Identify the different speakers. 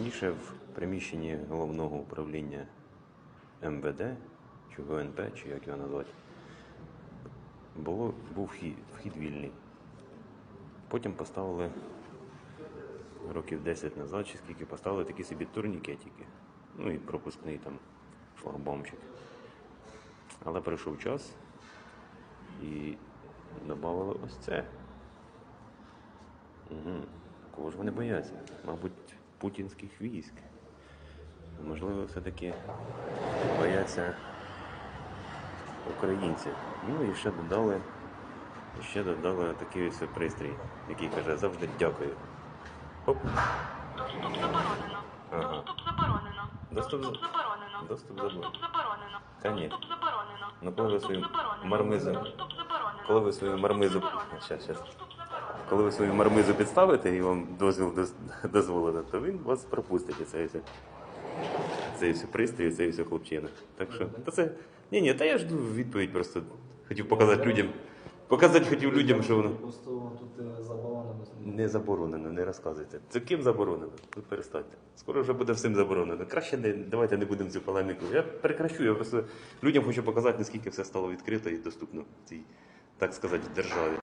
Speaker 1: Раніше в приміщенні головного управління МВД, чи ГНП, чи як його назвати, було, був вхід, вхід вільний. Потім поставили років 10 назад, чи скільки поставили такі собі турнікетики. Ну і пропускний там шлагбаумчик. Але прийшов час і додали ось це. Угу. Кого ж вони бояться? Мабуть, путінських військ. Можливо, все-таки бояться українців. Ну і ще додали, ще додали такий ось пристрій, який каже завжди дякую. Оп.
Speaker 2: Доступ заборонено.
Speaker 1: Ага.
Speaker 2: Доступ заборонено.
Speaker 1: Доступ
Speaker 2: Доступ заборонено.
Speaker 1: доступ заборонено. Та ні.
Speaker 2: Доступ заборонено.
Speaker 1: Ну, коли ви свою мармизу-
Speaker 2: Доступ заборонено.
Speaker 1: коли ви свою мармизу-. Щас, щас. Коли ви свою мармизу підставите і вам дозвіл дозволено, то він вас пропустить. Це все. Це все пристрій, це все хлопчина. Так що, та це. Ні, ні, та я жду відповідь просто. Хотів показати людям. Показати хотів людям, що воно
Speaker 3: Просто тут е, заборонено.
Speaker 1: не заборонено, не розказуйте. Це ким заборонено? Ви перестаньте. Скоро вже буде всім заборонено. Краще не давайте не будемо цю полеміку. Я прекращу, я просто людям хочу показати, наскільки все стало відкрито і доступно в цій, так сказати, державі.